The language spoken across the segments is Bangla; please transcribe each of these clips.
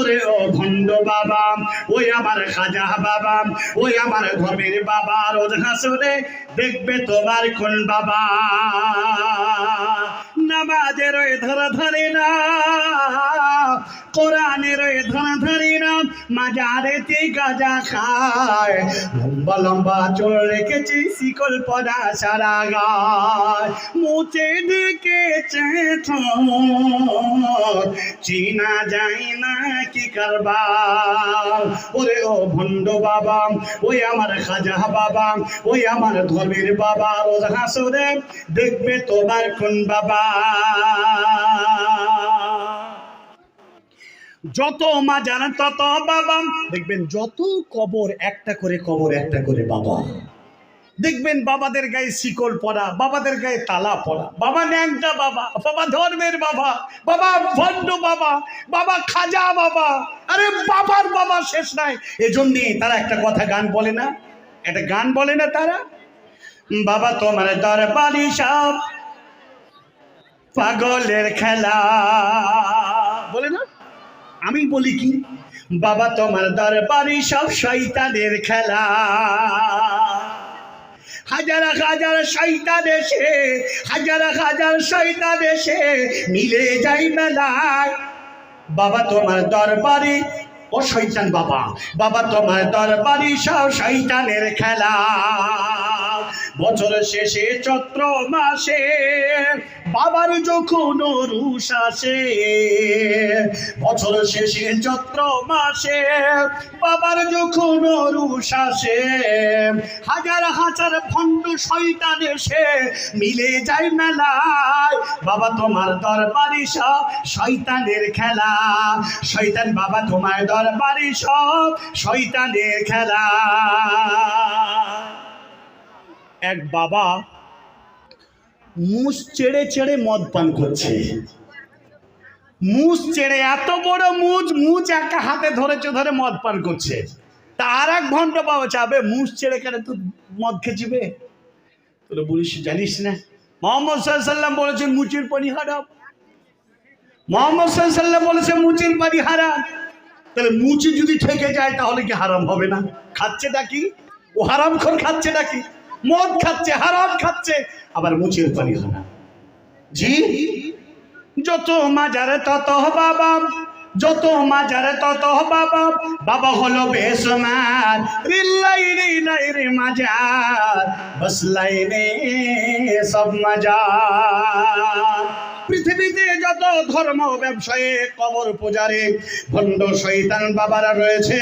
ওরে ও ভণ্ড বাবা, ওই আমার খাজা বাবা, ওই আমার ধর্মের বাবা, রোজ হাসরে দেখবে তোমার কোন বাবা। নামাজের ধরা ধরে না। কোরআনের না মাজারেতে গাজা খায়। লম্বা লম্বা চোর রেখেছি, শিকল পদা সারা গায়। মুছে দিকেছে চিনা যায় না কি কারবার। ওরে ও ভণ্ড বাবা, ওই আমার খাজা বাবা, ওই আমার ধর্মের বাবা, রোজ হাসরে দেখবে তোমার কোন বাবা। যত মাজার তত বাবা। দেখবেন, যত কবর, একটা করে কবর, একটা করে বাবা। দেখবেন, বাবাদের গায়ে শিকল পড়া বাবাদের গায়ে তালা পড়া বাবা ন্যাংটা বাবা বাবা ধর্মের বাবা বাবা ভণ্ড বাবা বাবা খাজা বাবা। আরে, বাবার বাবা শেষ নাই। এজন্যে তারা একটা কথা গান বলে না। একটা গান বলে না তারা? বাবা তোমার দরবারি সব পাগলের খেলা। বলে না? আমি বলি কি? বাবা, তোমার দরবারি সব শৈতানের খেলা। হাজার হাজার শৈতান এসে, হাজার হাজার শৈতান এসে মিলে যাই মেলায় বাবা, তোমার দরবারে, ও শৈতান বাবা বাবা, তোমার দরবারি সব শৈতানের খেলা। বছর শেষে চৈত্র মাসে, বাবার যখন রুষ আসে। বছর শেষে চৈত্র মাসে, বাবার যখন রুষ আসে। হাজার হাজার ভণ্ড শৈতান এসে মিলে যায় মেলায়। বাবা তোমার দরবারি সব শৈতানের খেলা। শৈতান বাবা তোমার দরবারি সব শৈতানের খেলা। এক বাবা মুষ চেড়ে চেড়ে মদ পান করছে। মুষ চেড়ে এত বড় মুজ মুজ একটা হাতে ধরেছে ধরে মদ পান করছে। তার এক ঘণ্টা বাবা চাবে মুষ চেড়ে কেন তুই মদ খেচিবে তোরা বলিস, জানিস না। মোহাম্মদ সাল্লাম বলেছেন, মুচির পানি হারাম মোহাম্মদ সাল্লাম বলেছে, মুচির পানি হারাম তাহলে মুচি যদি ঠেকে যায়, তাহলে কি হারাম হবে না? খাচ্ছে নাকি? ও হারাম খোর খাচ্ছে নাকি? মদ খাচ্ছে, হারাম খাচ্ছে, আবার মুছে পানি না। জি? যত মাজারে তত বাবা, যত মাজারে তত বাবা বাবা হলো বেসমান রিল্লাই রে নাই রে মাজার বসলাই রে সব মাজার। পৃথিবীতে যত ধর্ম ব্যবসায়ে, কবর পূজারে, ভণ্ড শৈতান বাবারা রয়েছে,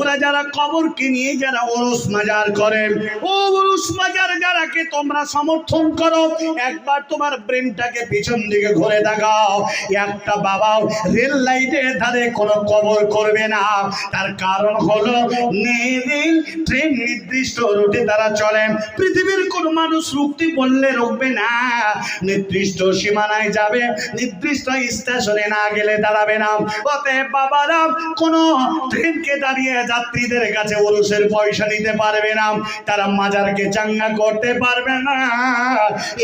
ওরা যারা কবরকে নিয়ে যারা ওরস মাজার করেন ও ওরস মাজার যারাকে তোমরা সমর্থন করো, একবার তোমার ব্রেনটাকে পিছন দিকে ঘুরে দেখাও, একটা বাবাও রেল লাইনের ধারে কোনো কবর করবে না, তার কারণ হলো রেল ট্রেন নির্দিষ্ট রুটে তারা চলেন পৃথিবীর কোন মানুষ রুক্তি বললে রুখবে না, নির্দিষ্ট সীমানায় যাবে নির্দিষ্ট স্টেশনে না গেলে দাঁড়াবে না। অতএব বাবারা, কোন ট্রেনকে দাঁড়িয়ে যাত্রীদের কাছে ওরসের পয়সা নিতে পারবে না। তারা মাজারকে চাঙ্গা করতে পারবে না।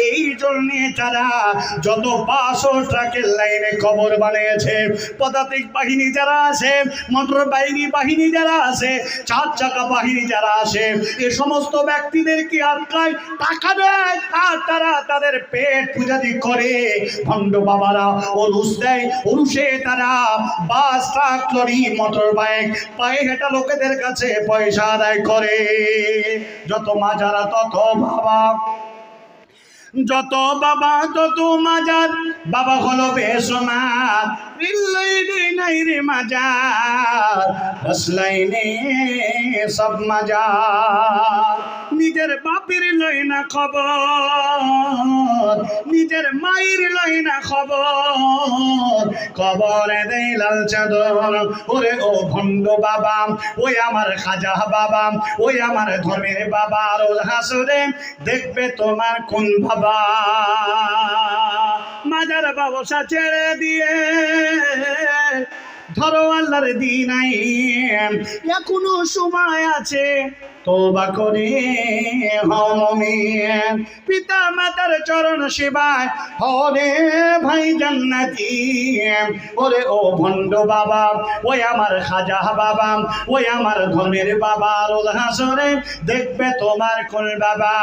এই জন্যে তারা যত বাস ট্রাকের লাইনে খবর বানিয়েছে, পদাতিক বাহিনী যারা আছে, মোটর বাহিনী বাহিনী যারা আছে, চার চাকা বাহিনী যারা আছে, এ সমস্ত ব্যক্তিদেরকে আটকায়? টাকা দেয়। আর তারা তাদের পেট পূজাদি করে ভণ্ড বাবারা অনুষ দেয় অনুষে তারা। Bus, truck, lorry, motor, bike, পায়ে হেঁটা লোকেদের কাছে পয়সা আদায় করে। যত মাজারা, তত বাবা। যত বাবা, তত মাজার। বাবা হলো বেসমার। নাই রে মাজার। সব মাজার। নিজের বাপের লই না খবর। খবর কবরে দেই লাল চাদর। ওরে ও ভণ্ড বাবা, ওই আমার খাজা বাবা, ওই আমার ধর্মের বাবা রোজ হাসরে দেখবে তোমার কোন বাবা। মাজার বাবসা ছেড়ে দিয়ে ধরো আল্লাহর দিন আইন। এখনও সময় আছে তোবা করে হও মুমিন। পিতা মাতার চরণ সেবায় হরে ভাই জান্নাতি। ওরে ও ভণ্ড বাবা, ওই আমার খাজা বাবা, ওই আমার ধনের বাবা রোজ হাসরে দেখবে তোমার কোন বাবা।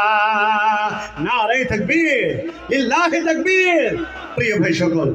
না রে থাকবীর ইল্লাহি তাকবীর। প্রিয় ভাই সকল